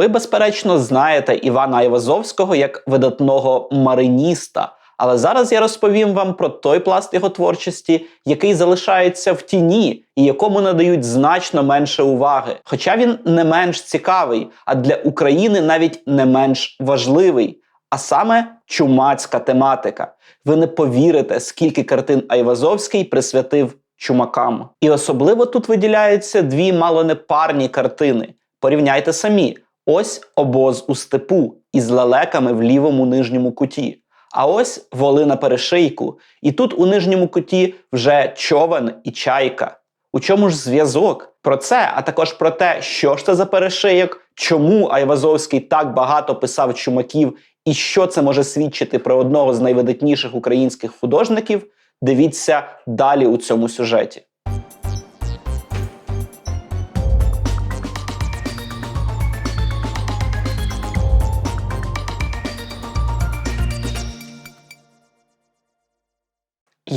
Ви, безперечно, знаєте Івана Айвазовського як видатного мариніста. Але зараз я розповім вам про той пласт його творчості, який залишається в тіні і якому надають значно менше уваги. Хоча він не менш цікавий, а для України навіть не менш важливий. А саме чумацька тематика. Ви не повірите, скільки картин Айвазовський присвятив чумакам. І особливо тут виділяються дві мало не парні картини. Порівняйте самі: ось обоз у степу із лелеками в лівому нижньому куті. А ось воли на перешийку, і тут у нижньому куті вже човен і чайка. У чому ж зв'язок? Про це, а також про те, що ж це за перешийок, чому Айвазовський так багато писав чумаків, і що це може свідчити про одного з найвидатніших українських художників, дивіться далі у цьому сюжеті.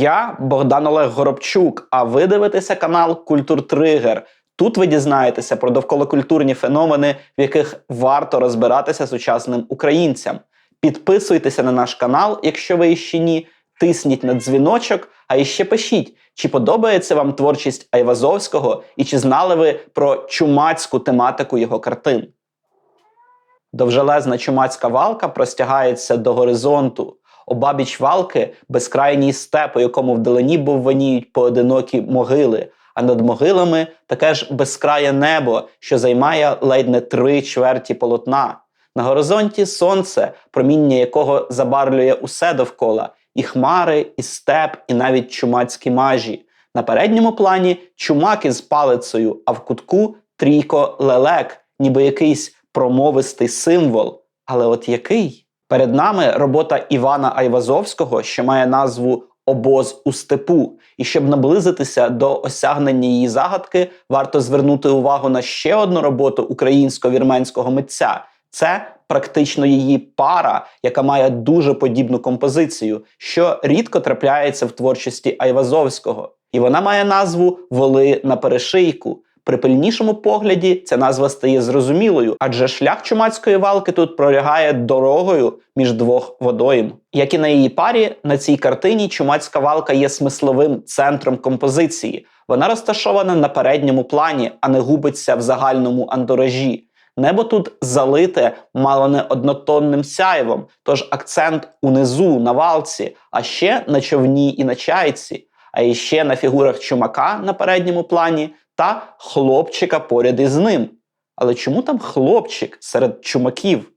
Я Богдан Олег Горобчук, а ви дивитеся канал Культур Тригер. Тут ви дізнаєтеся про довколокультурні феномени, в яких варто розбиратися сучасним українцям. Підписуйтеся на наш канал, якщо ви іще ні, тисніть на дзвіночок, а іще пишіть, чи подобається вам творчість Айвазовського і чи знали ви про чумацьку тематику його картин. Довжелезна чумацька валка простягається до горизонту. Обабіч валки безкрайній степ, у якому вдалині бовваніють поодинокі могили, а над могилами таке ж безкрає небо, що займає ледь не три чверті полотна. На горизонті сонце, проміння якого забарвлює усе довкола, і хмари, і степ, і навіть чумацькі мажі. На передньому плані чумак із палицею, а в кутку трійко лелек, ніби якийсь промовистий символ. Але от який? Перед нами робота Івана Айвазовського, що має назву Обоз у степу. І щоб наблизитися до осягнення її загадки, варто звернути увагу на ще одну роботу українсько-вірменського митця. Це практично її пара, яка має дуже подібну композицію, що рідко трапляється в творчості Айвазовського. І вона має назву Воли на перешийку. При пильнішому погляді ця назва стає зрозумілою, адже шлях чумацької валки тут пролягає дорогою між двох водойм. Як і на її парі, на цій картині чумацька валка є смисловим центром композиції. Вона розташована на передньому плані, а не губиться в загальному антуражі. Небо тут залите мало не однотонним сяйвом, тож акцент унизу на валці, а ще на човні і на чайці, а іще на фігурах чумака на передньому плані та хлопчика поряд із ним. Але чому там хлопчик серед чумаків?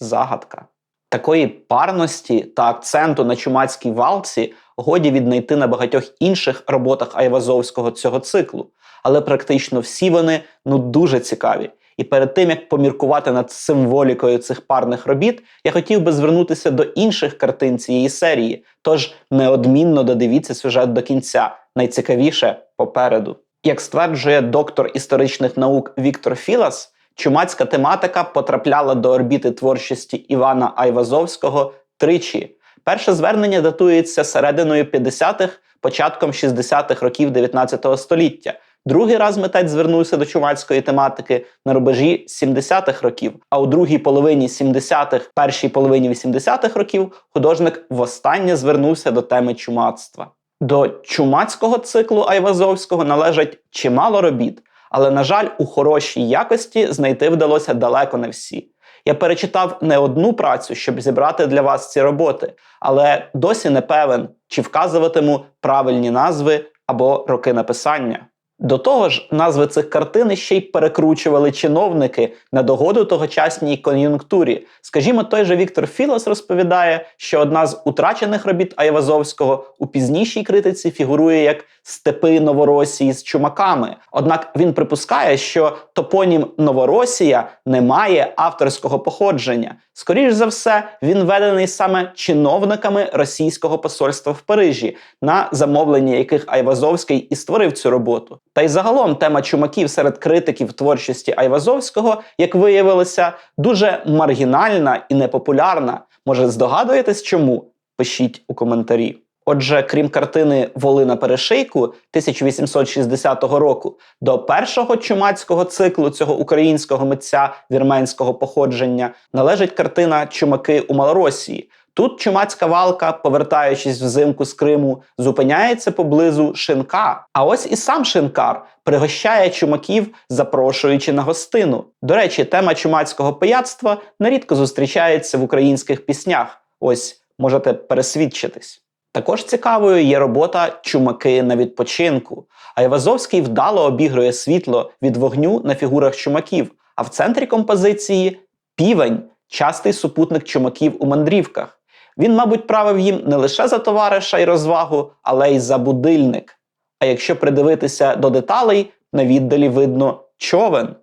Загадка. Такої парності та акценту на чумацькій валці годі віднайти на багатьох інших роботах Айвазовського цього циклу, але практично всі вони ну дуже цікаві. І перед тим як поміркувати над символікою цих парних робіт, я хотів би звернутися до інших картин цієї серії. Тож неодмінно додивіться сюжет до кінця. Найцікавіше попереду. Як стверджує доктор історичних наук Віктор Філас, чумацька тематика потрапляла до орбіти творчості Івана Айвазовського тричі. Перше звернення датується серединою 50-х, початком 60-х років 19 століття. Другий раз митець звернувся до чумацької тематики на рубежі 70-х років. А у другій половині 70-х, першій половині 80-х років художник востаннє звернувся до теми чумацтва. До чумацького циклу Айвазовського належать чимало робіт, але, на жаль, у хорошій якості знайти вдалося далеко не всі. Я перечитав не одну працю, щоб зібрати для вас ці роботи, але досі не певен, чи вказуватиму правильні назви або роки написання. До того ж, назви цих картин ще й перекручували чиновники на догоду тогочасній кон'юнктурі. Скажімо, той же Віктор Філос розповідає, що одна з утрачених робіт Айвазовського у пізнішій критиці фігурує як степи Новоросії з чумаками. Однак він припускає, що топонім Новоросія не має авторського походження. Скоріш за все, він введений саме чиновниками російського посольства в Парижі, на замовлення яких Айвазовський і створив цю роботу. Та й загалом тема чумаків серед критиків творчості Айвазовського, як виявилося, дуже маргінальна і непопулярна. Може, здогадуєтесь чому? Пишіть у коментарі. Отже, крім картини Воли на перешийку 1860 року, до першого чумацького циклу цього українського митця вірменського походження належить картина Чумаки у Малоросії. Тут чумацька валка, повертаючись взимку з Криму, зупиняється поблизу шинка. А ось і сам шинкар пригощає чумаків, запрошуючи на гостину. До речі, тема чумацького пияцтва нерідко зустрічається в українських піснях. Ось можете пересвідчитись. Також цікавою є робота Чумаки на відпочинку. Айвазовський вдало обігрує світло від вогню на фігурах чумаків, а в центрі композиції півень, частий супутник чумаків у мандрівках. Він, мабуть, правив їм не лише за товариша й розвагу, але й за будильник. А якщо придивитися до деталей, на віддалі видно човен.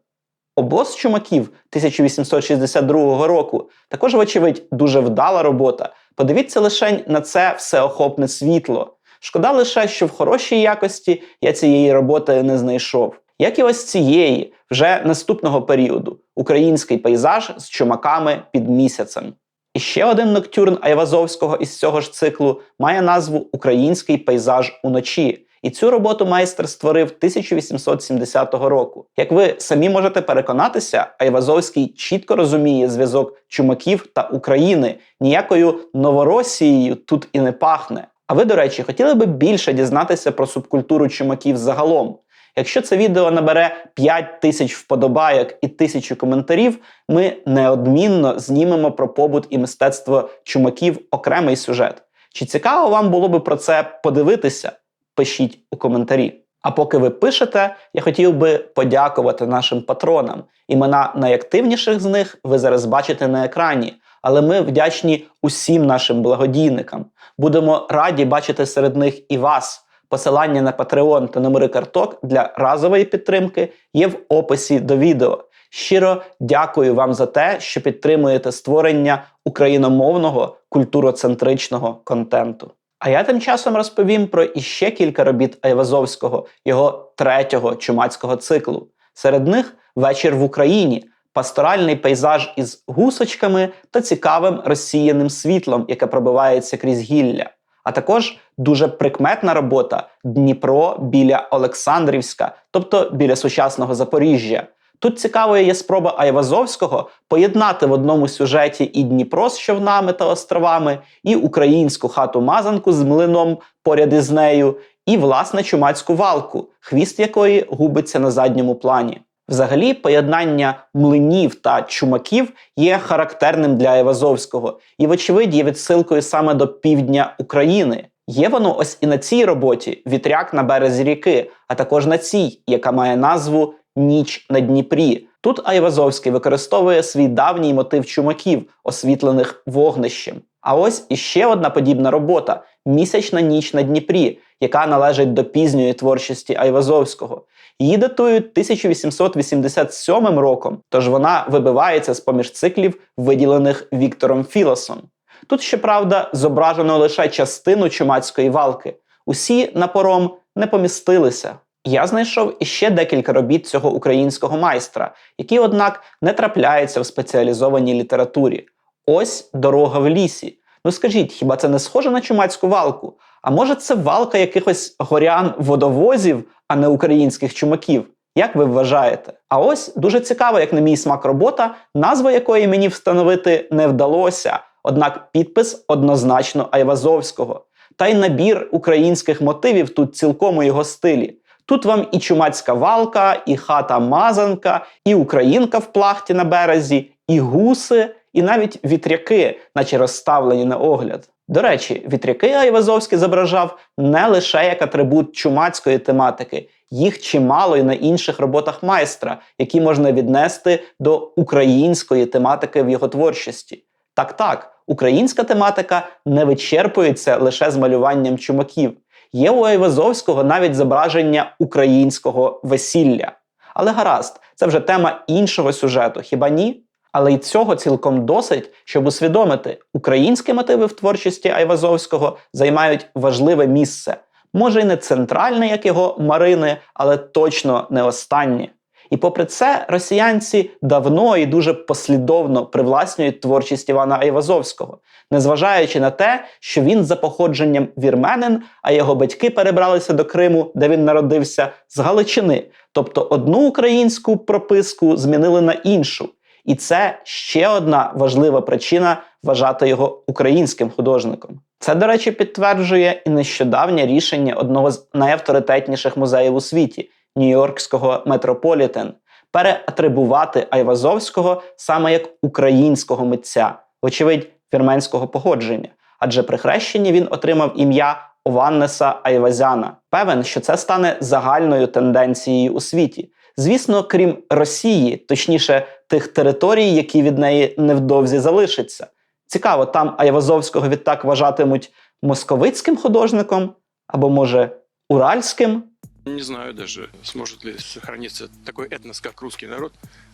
Обоз чумаків 1862 року також, вочевидь, дуже вдала робота. Подивіться лише на це всеохопне світло. Шкода лише, що в хорошій якості я цієї роботи не знайшов. Як і ось цієї, вже наступного періоду український пейзаж з чумаками під місяцем. І ще один ноктюрн Айвазовського із цього ж циклу має назву Український пейзаж уночі. І цю роботу майстер створив 1870 року. Як ви самі можете переконатися, Айвазовський чітко розуміє зв'язок чумаків та України. Ніякою новоросією тут і не пахне. А ви, до речі, хотіли би більше дізнатися про субкультуру чумаків загалом? Якщо це відео набере 5 тисяч вподобайок і тисячу коментарів, ми неодмінно знімемо про побут і мистецтво чумаків окремий сюжет. Чи цікаво вам було би про це подивитися? Пишіть у коментарі. А поки ви пишете, я хотів би подякувати нашим патронам. Імена найактивніших з них ви зараз бачите на екрані. Але ми вдячні усім нашим благодійникам. Будемо раді бачити серед них і вас. Посилання на Patreon та номери карток для разової підтримки є в описі до відео. Щиро дякую вам за те, що підтримуєте створення україномовного культуроцентричного контенту. А я тим часом розповім про іще кілька робіт Айвазовського, його третього чумацького циклу. Серед них вечір в Україні, пасторальний пейзаж із гусочками та цікавим розсіяним світлом, яке пробивається крізь гілля. А також дуже прикметна робота Дніпро біля Олександрівська, тобто біля сучасного Запоріжжя. Тут цікавою є спроба Айвазовського поєднати в одному сюжеті і Дніпро з човнами та островами, і українську хату мазанку з млином поряд із нею, і власне чумацьку валку, хвіст якої губиться на задньому плані. Взагалі, поєднання млинів та чумаків є характерним для Айвазовського і, вочевидь, є відсилкою саме до півдня України. Є воно ось і на цій роботі вітряк на березі ріки, а також на цій, яка має назву Ніч на Дніпрі. Тут Айвазовський використовує свій давній мотив чумаків, освітлених вогнищем. А ось іще одна подібна робота Місячна ніч на Дніпрі, яка належить до пізньої творчості Айвазовського. Її датують 1887 роком, тож вона вибивається з поміж циклів, виділених Віктором Філосом. Тут, щоправда, зображено лише частину чумацької валки. Усі напором не помістилися. Я знайшов іще декілька робіт цього українського майстра, які, однак, не трапляються в спеціалізованій літературі. Ось дорога в лісі. Ну скажіть, хіба це не схоже на чумацьку валку? А може це валка якихось горян-водовозів, а не українських чумаків? Як ви вважаєте? А ось дуже цікава, як на мій смак робота, назва якої мені встановити не вдалося, однак підпис однозначно Айвазовського. Та й набір українських мотивів тут цілком у його стилі. Тут вам і чумацька валка, і хата мазанка, і українка в плахті на березі, і гуси, і навіть вітряки, наче розставлені на огляд. До речі, вітряки Айвазовський зображав не лише як атрибут чумацької тематики, їх чимало і на інших роботах майстра, які можна віднести до української тематики в його творчості. Так, так, українська тематика не вичерпується лише з малюванням чумаків. Є у Айвазовського навіть зображення українського весілля. Але гаразд, це вже тема іншого сюжету, хіба ні? Але й цього цілком досить, щоб усвідомити, українські мотиви в творчості Айвазовського займають важливе місце. Може й не центральне, як його Марини, але точно не останнє. І попри це, росіянці давно і дуже послідовно привласнюють творчість Івана Айвазовського, незважаючи на те, що він за походженням вірменин, а його батьки перебралися до Криму, де він народився, з Галичини. Тобто одну українську прописку змінили на іншу. І це ще одна важлива причина вважати його українським художником. Це, до речі, підтверджує і нещодавнє рішення одного з найавторитетніших музеїв у світі Нью-Йоркського Метрополітен переатрибувати Айвазовського саме як українського митця, вочевидь, вірменського походження. Адже при хрещенні він отримав ім'я Ованнеса Айвазяна. Певен, що це стане загальною тенденцією у світі. Звісно, крім Росії, точніше, тих територій, які від неї невдовзі залишаться. Цікаво, там Айвазовського відтак вважатимуть московицьким художником або, може, уральським. Не знаю даже, сможет ли сохраниться такой этнос, как русский народ,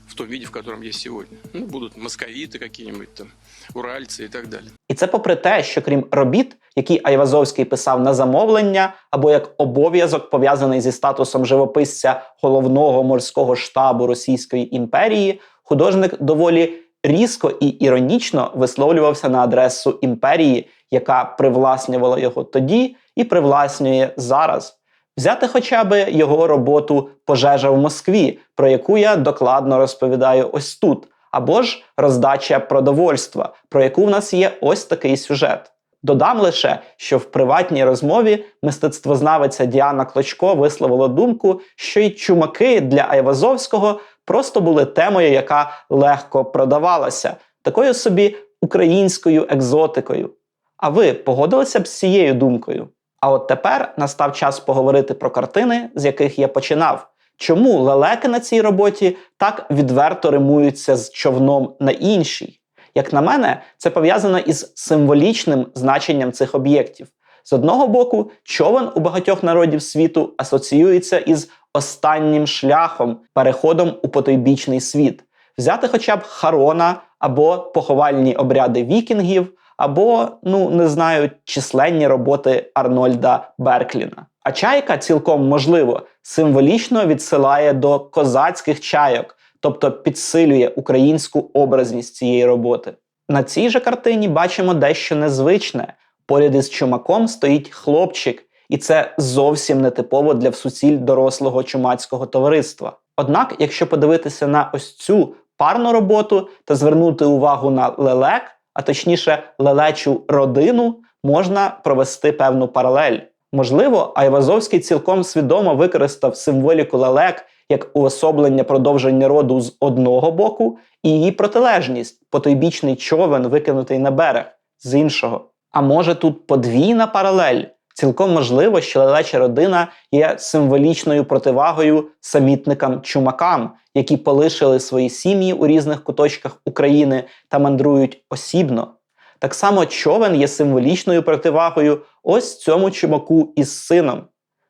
в том виде, в котором есть сегодня. Ну, будут московиты какие-нибудь там, уральцы и так далее. І це попри те, що крім робіт, які Айвазовський писав на замовлення, або як обов'язок пов'язаний зі статусом живописця головного морського штабу Російської імперії, художник доволі різко і іронічно висловлювався на адресу імперії, яка привласнювала його тоді і привласнює зараз. Взяти хоча б його роботу Пожежа в Москві, про яку я докладно розповідаю ось тут, або ж роздача продовольства, про яку в нас є ось такий сюжет. Додам лише, що в приватній розмові мистецтвознавиця Діана Клочко висловила думку, що й чумаки для Айвазовського просто були темою, яка легко продавалася, такою собі українською екзотикою. А ви погодилися б з цією думкою? А от тепер настав час поговорити про картини, з яких я починав. Чому лелеки на цій роботі так відверто римуються з човном на іншій? Як на мене, це пов'язано із символічним значенням цих об'єктів. З одного боку, човен у багатьох народів світу асоціюється із останнім шляхом, переходом у потойбічний світ, взяти хоча б Харона або поховальні обряди вікінгів, або, ну не знаю, численні роботи Арнольда Беркліна. А чайка цілком можливо символічно відсилає до козацьких чайок, тобто підсилює українську образність цієї роботи. На цій же картині бачимо дещо незвичне. Поряд із чумаком стоїть хлопчик, і це зовсім не типово для всуціль дорослого чумацького товариства. Однак, якщо подивитися на ось цю парну роботу та звернути увагу на лелек, а точніше лелечу родину, можна провести певну паралель. Можливо, Айвазовський цілком свідомо використав символіку лелек як уособлення продовження роду з одного боку, і її протилежність потойбічний човен, викинутий на берег з іншого. А може тут подвійна паралель? Цілком можливо, що лелеча родина є символічною противагою самітникам-чумакам, які полишили свої сім'ї у різних куточках України та мандрують осібно. Так само човен є символічною противагою ось цьому чумаку із сином.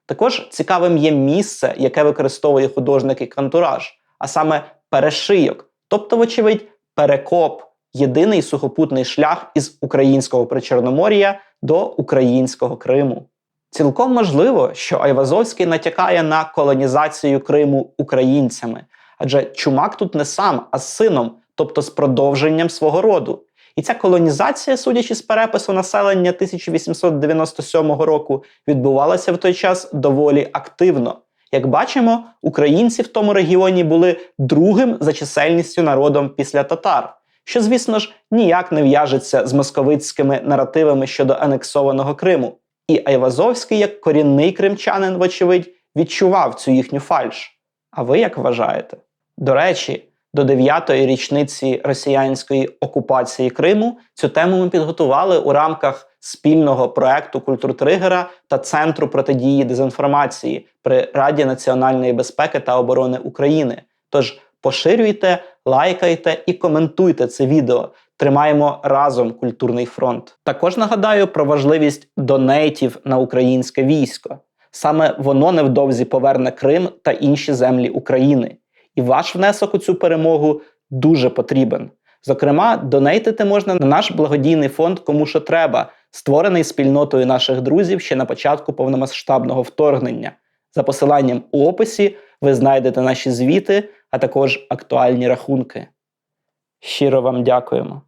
Також цікавим є місце, яке використовує художник як антураж, а саме перешийок, тобто, вочевидь, перекоп єдиний сухопутний шлях із українського причорномор'я до українського Криму. Цілком можливо, що Айвазовський натякає на колонізацію Криму українцями, адже чумак тут не сам, а з сином, тобто з продовженням свого роду. І ця колонізація, судячи з перепису населення 1897 року, відбувалася в той час доволі активно. Як бачимо, українці в тому регіоні були другим за чисельністю народом після татар, що, звісно ж, ніяк не в'яжеться з московицькими наративами щодо анексованого Криму. І Айвазовський, як корінний кримчанин, вочевидь, відчував цю їхню фальш. А ви як вважаєте? До речі, до дев'ятої річниці росіянської окупації Криму цю тему ми підготували у рамках спільного проекту Культуртригера та Центру протидії дезінформації при Раді національної безпеки та оборони України. Тож поширюйте, лайкайте і коментуйте це відео. Тримаємо разом культурний фронт. Також нагадаю про важливість донейтів на українське військо. Саме воно невдовзі поверне Крим та інші землі України. І ваш внесок у цю перемогу дуже потрібен. Зокрема, донейтити можна на наш благодійний фонд Кому що треба, створений спільнотою наших друзів ще на початку повномасштабного вторгнення. За посиланням у описі ви знайдете наші звіти, а також актуальні рахунки. Щиро вам дякуємо.